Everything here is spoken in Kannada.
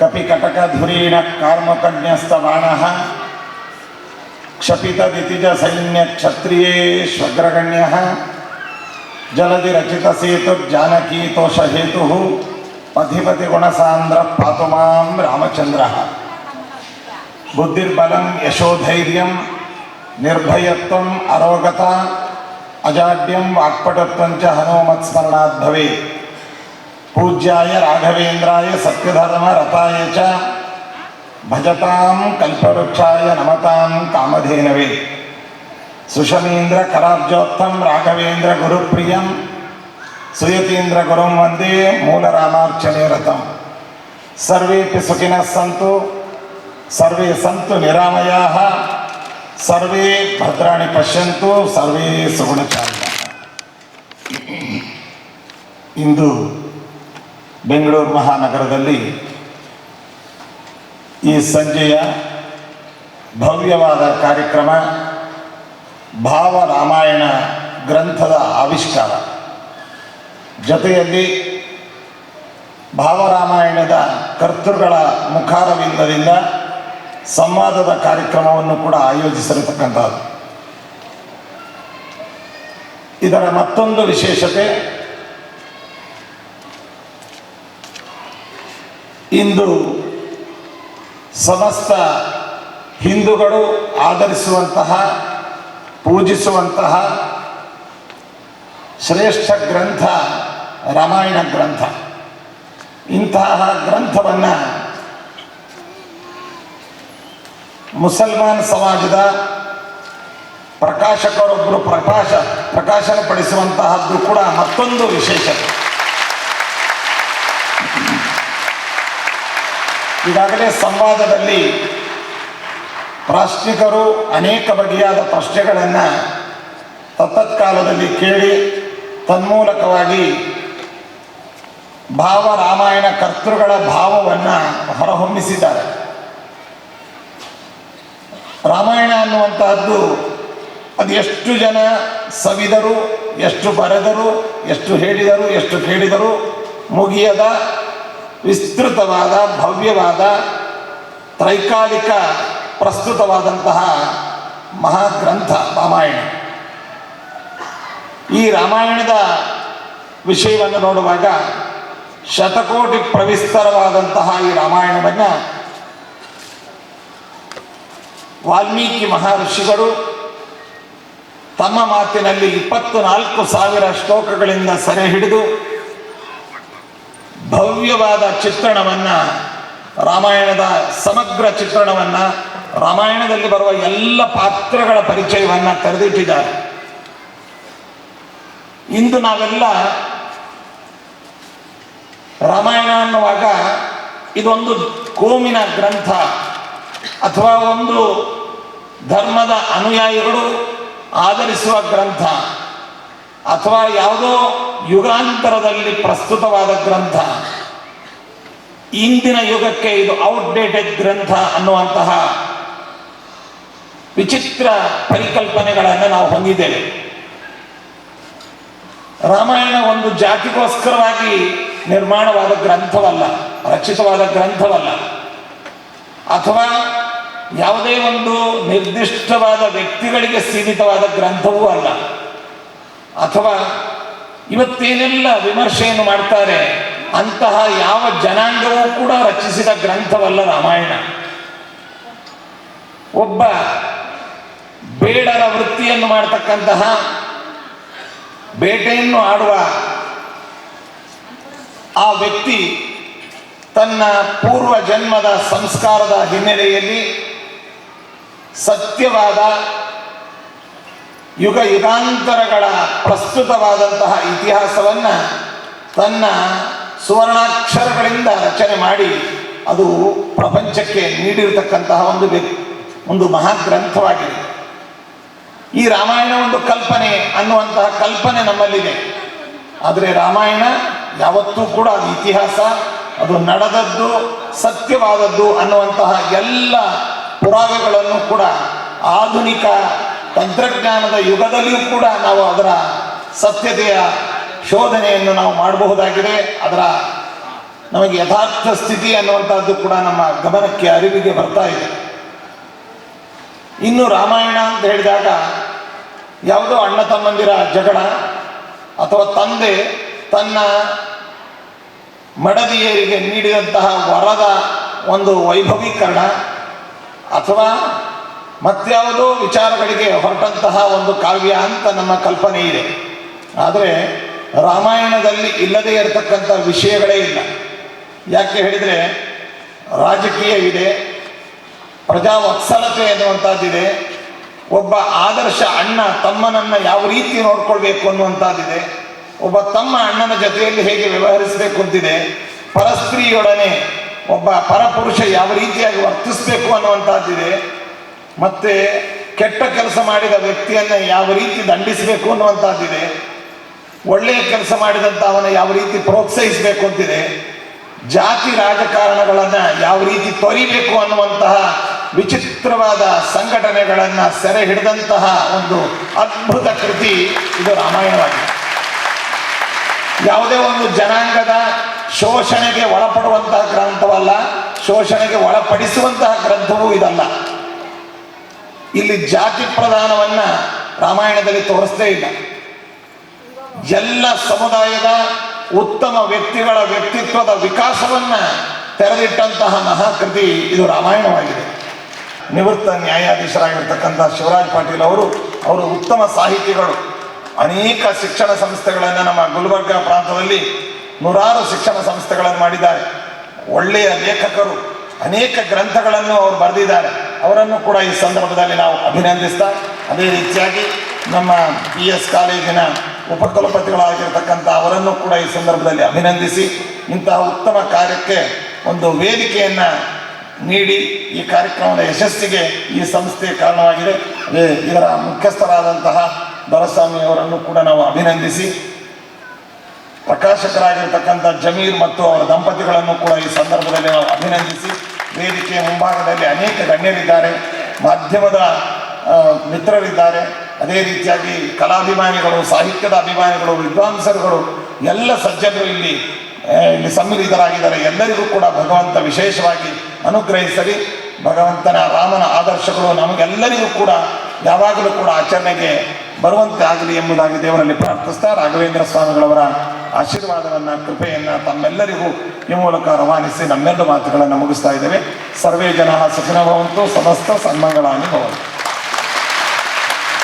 कपिकटकधुरेण जलधिचित सेतुर्जानकी जलधिरचितसेतुर्जानकीतोषहेतुः अधिपतिगुणसान्द्रः पातु माँ पाचंद्र बुद्धिर्बल यशोधैर्यं निर्भय अरोगता अजाड्यम वाक्पटत्वं हनुमत्स्मरणा हनुमत्स्मरणाद् పూజ్యాయ రాఘవేంద్రాయ సత్యధర్మ రథాయ చ భజతాం కల్పవృక్షాయ నమతాం కామధేనవే. సుషమీంద్ర కరాబ్జోత్తం రాఘవేంద్ర గురుప్రియం సుయతీంద్ర గురుం వందే మూలరామార్చనే రథం. సర్వేపి సుఖిన సంతు సర్వే సంతు నిరామయా సర్వే భద్రాన్ని పశ్యంతు సర్వే సుగుణచార్య ఇందు ಬೆಂಗಳೂರು ಮಹಾನಗರದಲ್ಲಿ ಈ ಸಂಜೆಯ ಭವ್ಯವಾದ ಕಾರ್ಯಕ್ರಮ ಭಾವ ರಾಮಾಯಣ ಗ್ರಂಥದ ಆವಿಷ್ಕಾರ. ಜೊತೆಯಲ್ಲಿ ಭಾವರಾಮಾಯಣದ ಕರ್ತೃಗಳ ಮುಖಾರವಿಂದದಿಂದ ಸಂವಾದದ ಕಾರ್ಯಕ್ರಮವನ್ನು ಕೂಡ ಆಯೋಜಿಸಿರತಕ್ಕಂಥದ್ದು ಇದರ ಮತ್ತೊಂದು ವಿಶೇಷತೆ ಇಂದು ಸಮಸ್ತ ಹಿಂದೂಗಳು ಆಧರಿಸುವಂತಹ, ಪೂಜಿಸುವಂತಹ ಶ್ರೇಷ್ಠ ಗ್ರಂಥ ರಾಮಾಯಣ ಗ್ರಂಥ. ಇಂತಹ ಗ್ರಂಥವನ್ನು ಮುಸಲ್ಮಾನ್ ಸಮಾಜದ ಪ್ರಕಾಶಕರೊಬ್ಬರು ಪ್ರಕಾಶ ಪ್ರಕಾಶನ ಪಡಿಸುವಂತಹದ್ದು ಕೂಡ ಮತ್ತೊಂದು ವಿಶೇಷತೆ. ಈಗಾಗಲೇ ಸಂವಾದದಲ್ಲಿ ಪ್ರಾಶ್ನಿಕರು ಅನೇಕ ಬಗೆಯಾದ ಪ್ರಶ್ನೆಗಳನ್ನು ತತ್ತತ್ಕಾಲದಲ್ಲಿ ಕೇಳಿ ತನ್ಮೂಲಕವಾಗಿ ಭಾವ ರಾಮಾಯಣ ಕರ್ತೃಗಳ ಭಾವವನ್ನು ಹೊರಹೊಮ್ಮಿಸಿದ್ದಾರೆ. ರಾಮಾಯಣ ಅನ್ನುವಂತಹದ್ದು ಅದು ಎಷ್ಟು ಜನ ಸವಿದರು, ಎಷ್ಟು ಬರೆದರು, ಎಷ್ಟು ಹೇಳಿದರು, ಎಷ್ಟು ಕೇಳಿದರು ಮುಗಿಯದ ವಿಸ್ತೃತವಾದ, ಭವ್ಯವಾದ, ತ್ರೈಕಾಲಿಕ, ಪ್ರಸ್ತುತವಾದಂತಹ ಮಹಾಗ್ರಂಥ ರಾಮಾಯಣ. ಈ ರಾಮಾಯಣದ ವಿಷಯವನ್ನು ನೋಡುವಾಗ ಶತಕೋಟಿ ಪ್ರವಿಸ್ತರವಾದಂತಹ ಈ ರಾಮಾಯಣವನ್ನು ವಾಲ್ಮೀಕಿ ಮಹರ್ಷಿಗಳು ತಮ್ಮ ಮಾತಿನಲ್ಲಿ ಇಪ್ಪತ್ತು ನಾಲ್ಕು ಸಾವಿರ ಶ್ಲೋಕಗಳಿಂದ ಸೆರೆ ಹಿಡಿದು ಭವ್ಯವಾದ ಚಿತ್ರಣವನ್ನ, ರಾಮಾಯಣದ ಸಮಗ್ರ ಚಿತ್ರಣವನ್ನ, ರಾಮಾಯಣದಲ್ಲಿ ಬರುವ ಎಲ್ಲ ಪಾತ್ರಗಳ ಪರಿಚಯವನ್ನ ತೆರೆದಿಟ್ಟಿದ್ದಾರೆ. ಇಂದು ನಾವೆಲ್ಲ ರಾಮಾಯಣ ಅನ್ನುವಾಗ ಇದೊಂದು ಕೋಮಿನ ಗ್ರಂಥ, ಅಥವಾ ಒಂದು ಧರ್ಮದ ಅನುಯಾಯಿಗಳು ಆಧರಿಸುವ ಗ್ರಂಥ, ಅಥವಾ ಯಾವುದೋ ಯುಗಾಂತರದಲ್ಲಿ ಪ್ರಸ್ತುತವಾದ ಗ್ರಂಥ. ಇಂದಿನ ಯುಗಕ್ಕೆ ಇದು ಔಟ್ಡೇಟೆಡ್ ಗ್ರಂಥ ಅನ್ನುವಂತಹ ವಿಚಿತ್ರ ಪರಿಕಲ್ಪನೆಗಳನ್ನು ನಾವು ಹೊಂದಿದ್ದೇವೆ. ರಾಮಾಯಣ ಒಂದು ಜಾತಿಗೋಸ್ಕರವಾಗಿ ನಿರ್ಮಾಣವಾದ ಗ್ರಂಥವಲ್ಲ, ರಚಿತವಾದ ಗ್ರಂಥವಲ್ಲ. ಅಥವಾ ಯಾವುದೇ ಒಂದು ನಿರ್ದಿಷ್ಟವಾದ ವ್ಯಕ್ತಿಗಳಿಗೆ ಸೀಮಿತವಾದ ಗ್ರಂಥವೂ ಅಲ್ಲ. ಅಥವಾ ಇವತ್ತೇನೆಲ್ಲ ವಿಮರ್ಶೆಯನ್ನು ಮಾಡ್ತಾರೆ ಅಂತಹ ಯಾವ ಜನಾಂಗವೂ ಕೂಡ ರಚಿಸಿದ ಗ್ರಂಥವಲ್ಲ ರಾಮಾಯಣ. ಒಬ್ಬ ಬೇಡರ ವೃತ್ತಿಯನ್ನು ಮಾಡತಕ್ಕಂತಹ ಬೇಟೆಯನ್ನು ಆಡುವ ಆ ವ್ಯಕ್ತಿ ತನ್ನ ಪೂರ್ವ ಜನ್ಮದ ಸಂಸ್ಕಾರದ ಹಿನ್ನೆಲೆಯಲ್ಲಿ ಸತ್ಯವಾದ ಯುಗ ಯುಗಾಂತರಗಳ ಪ್ರಸ್ತುತವಾದಂತಹ ಇತಿಹಾಸವನ್ನು ತನ್ನ ಸುವರ್ಣಾಕ್ಷರಗಳಿಂದ ರಚನೆ ಮಾಡಿ ಅದು ಪ್ರಪಂಚಕ್ಕೆ ನೀಡಿರತಕ್ಕಂತಹ ಒಂದು ಒಂದು ಮಹಾಗ್ರಂಥವಾಗಿದೆ ಈ ರಾಮಾಯಣ ಒಂದು ಕಲ್ಪನೆ ಅನ್ನುವಂತಹ ಕಲ್ಪನೆ ನಮ್ಮಲ್ಲಿದೆ. ಆದರೆ ರಾಮಾಯಣ ಯಾವತ್ತೂ ಕೂಡ ಅದು ಇತಿಹಾಸ, ಅದು ನಡೆದದ್ದು, ಸತ್ಯವಾದದ್ದು ಅನ್ನುವಂತಹ ಎಲ್ಲ ಪುರಾವೆಗಳನ್ನು ಕೂಡ ಆಧುನಿಕ ತಂತ್ರಜ್ಞಾನದ ಯುಗದಲ್ಲಿಯೂ ಕೂಡ ನಾವು ಅದರ ಸತ್ಯತೆಯ ಶೋಧನೆಯನ್ನು ನಾವು ಮಾಡಬಹುದಾಗಿದೆ. ಅದರ ನಮಗೆ ಯಥಾರ್ಥ ಸ್ಥಿತಿ ಅನ್ನುವಂಥದ್ದು ಕೂಡ ನಮ್ಮ ಗಮನಕ್ಕೆ, ಅರಿವಿಗೆ ಬರ್ತಾ ಇದೆ. ಇನ್ನು ರಾಮಾಯಣ ಅಂತ ಹೇಳಿದಾಗ ಯಾವುದೋ ಅಣ್ಣ ತಮ್ಮಂದಿರ ಜಗಳ ಅಥವಾ ತಂದೆ ತನ್ನ ಮಡದಿಯರಿಗೆ ನೀಡಿದಂತಹ ವರದ ಒಂದು ವೈಭವೀಕರಣ ಅಥವಾ ಮತ್ಯಾವುದೋ ವಿಚಾರಗಳಿಗೆ ಹೊರಟಂತಹ ಒಂದು ಕಾವ್ಯ ಅಂತ ನಮ್ಮ ಕಲ್ಪನೆ ಇದೆ. ಆದರೆ ರಾಮಾಯಣದಲ್ಲಿ ಇಲ್ಲದೇ ಇರತಕ್ಕಂಥ ವಿಷಯಗಳೇ ಇಲ್ಲ. ಯಾಕೆ ಹೇಳಿದರೆ ರಾಜಕೀಯವಿದೆ ಪ್ರಜಾವತ್ಸಲತೆ ಎನ್ನುವಂಥದ್ದಿದೆ, ಒಬ್ಬ ಆದರ್ಶ ಅಣ್ಣ ತಮ್ಮನನ್ನು ಯಾವ ರೀತಿ ನೋಡ್ಕೊಳ್ಬೇಕು ಅನ್ನುವಂಥದ್ದಿದೆ, ಒಬ್ಬ ತಮ್ಮ ಅಣ್ಣನ ಜೊತೆಯಲ್ಲಿ ಹೇಗೆ ವ್ಯವಹರಿಸಬೇಕು ಅಂತಿದೆ, ಪರಸ್ತ್ರೀಯೊಡನೆ ಒಬ್ಬ ಪರಪುರುಷ ಯಾವ ರೀತಿಯಾಗಿ ವರ್ತಿಸಬೇಕು ಅನ್ನುವಂಥದ್ದಿದೆ, ಮತ್ತೆ ಕೆಟ್ಟ ಕೆಲಸ ಮಾಡಿದ ವ್ಯಕ್ತಿಯನ್ನು ಯಾವ ರೀತಿ ದಂಡಿಸಬೇಕು ಅನ್ನುವಂಥದ್ದಿದೆ ಒಳ್ಳೆಯ ಕೆಲಸ ಮಾಡಿದಂಥ ಅವನ ಯಾವ ರೀತಿ ಪ್ರೋತ್ಸಾಹಿಸಬೇಕು ಅಂತಿದೆ? ಜಾತಿ ರಾಜಕಾರಣಗಳನ್ನು ಯಾವ ರೀತಿ ತೊರಿಬೇಕು ಅನ್ನುವಂತಹ ವಿಚಿತ್ರವಾದ ಸಂಘಟನೆಗಳನ್ನು ಸೆರೆ ಹಿಡಿದಂತಹ ಒಂದು ಅದ್ಭುತ ಕೃತಿ ಇದು ರಾಮಾಯಣವಾಗಿದೆ. ಯಾವುದೇ ಒಂದು ಜನಾಂಗದ ಶೋಷಣೆಗೆ ಒಳಪಡುವಂತಹ ಗ್ರಂಥವಲ್ಲ, ಶೋಷಣೆಗೆ ಒಳಪಡಿಸುವಂತಹ ಗ್ರಂಥವೂ ಇದಲ್ಲ. ಇಲ್ಲಿ ಜಾತಿ ಪ್ರಧಾನವನ್ನ ರಾಮಾಯಣದಲ್ಲಿ ತೋರಿಸ್ತೇ ಇಲ್ಲ. ಎಲ್ಲ ಸಮುದಾಯದ ಉತ್ತಮ ವ್ಯಕ್ತಿಗಳ ವ್ಯಕ್ತಿತ್ವದ ವಿಕಾಸವನ್ನ ತೆರೆದಿಟ್ಟಂತಹ ಮಹಾಕೃತಿ ಇದು ರಾಮಾಯಣವಾಗಿದೆ. ನಿವೃತ್ತ ನ್ಯಾಯಾಧೀಶರಾಗಿರ್ತಕ್ಕಂಥ ಶಿವರಾಜ್ ಪಾಟೀಲ್ ಅವರು ಅವರು ಉತ್ತಮ ಸಾಹಿತಿಗಳು. ಅನೇಕ ಶಿಕ್ಷಣ ಸಂಸ್ಥೆಗಳನ್ನು ನಮ್ಮ ಗುಲ್ಬರ್ಗ ಪ್ರಾಂತದಲ್ಲಿ ನೂರಾರು ಶಿಕ್ಷಣ ಸಂಸ್ಥೆಗಳನ್ನು ಮಾಡಿದ್ದಾರೆ. ಒಳ್ಳೆಯ ಲೇಖಕರು, ಅನೇಕ ಗ್ರಂಥಗಳನ್ನು ಅವರು ಬರೆದಿದ್ದಾರೆ. ಅವರನ್ನು ಕೂಡ ಈ ಸಂದರ್ಭದಲ್ಲಿ ನಾವು ಅಭಿನಂದಿಸ್ತಾ, ಅದೇ ರೀತಿಯಾಗಿ ನಮ್ಮ ಪಿ ಎಸ್ ಕಾಲೇಜಿನ ಉಪಕುಲಪತಿಗಳಾಗಿರ್ತಕ್ಕಂಥ ಅವರನ್ನು ಕೂಡ ಈ ಸಂದರ್ಭದಲ್ಲಿ ಅಭಿನಂದಿಸಿ ಇಂತಹ ಉತ್ತಮ ಕಾರ್ಯಕ್ಕೆ ಒಂದು ವೇದಿಕೆಯನ್ನು ನೀಡಿ ಈ ಕಾರ್ಯಕ್ರಮದ ಯಶಸ್ಸಿಗೆ ಈ ಸಂಸ್ಥೆ ಕಾರಣವಾಗಿದೆ. ಇದರ ಮುಖ್ಯಸ್ಥರಾದಂತಹ ದೊರಸ್ವಾಮಿ ಅವರನ್ನು ಕೂಡ ನಾವು ಅಭಿನಂದಿಸಿ. ಪ್ರಕಾಶಕರಾಗಿರ್ತಕ್ಕಂಥ ಜಮೀರ್ ಮತ್ತು ಅವರ ದಂಪತಿಗಳನ್ನು ಕೂಡ ಈ ಸಂದರ್ಭದಲ್ಲಿ ನಾವು ಅಭಿನಂದಿಸಿ. ವೇದಿಕೆಯ ಮುಂಭಾಗದಲ್ಲಿ ಅನೇಕ ಗಣ್ಯರಿದ್ದಾರೆ. ಮಾಧ್ಯಮದ ಮಿತ್ರರಿದ್ದಾರೆ. ಅದೇ ರೀತಿಯಾಗಿ ಕಲಾಭಿಮಾನಿಗಳು, ಸಾಹಿತ್ಯದ ಅಭಿಮಾನಿಗಳು, ವಿದ್ವಾಂಸರುಗಳು, ಎಲ್ಲ ಸಜ್ಜನರು ಇಲ್ಲಿ ಇಲ್ಲಿ ಸಮ್ಮಿಲಿತರಾಗಿದ್ದಾರೆ. ಎಲ್ಲರಿಗೂ ಕೂಡ ಭಗವಂತ ವಿಶೇಷವಾಗಿ ಅನುಗ್ರಹಿಸಲಿ. ಭಗವಂತನ ರಾಮನ ಆದರ್ಶಗಳು ನಮಗೆಲ್ಲರಿಗೂ ಕೂಡ ಯಾವಾಗಲೂ ಕೂಡ ಆಚರಣೆಗೆ ಬರುವಂತೆ ಆಗಲಿ ಎಂಬುದಾಗಿ ದೇವರಲ್ಲಿ ಪ್ರಾರ್ಥಿಸ್ತಾ ರಾಘವೇಂದ್ರ ಸ್ವಾಮಿಗಳವರ ಆಶೀರ್ವಾದವನ್ನು, ಕೃಪೆಯನ್ನು ತಮ್ಮೆಲ್ಲರಿಗೂ ಈ ಮೂಲಕ ರವಾನಿಸಿ ನಮ್ಮೆರಡು ಮಾತುಗಳನ್ನು ಮುಗಿಸ್ತಾ ಇದ್ದೇವೆ. ಸರ್ವೇ ಜನ ಸುಖಿನ ಭವಂತು, ಸಮಸ್ತ ಸನ್ಮಂಗಳಾನಿ ಭವಂತು.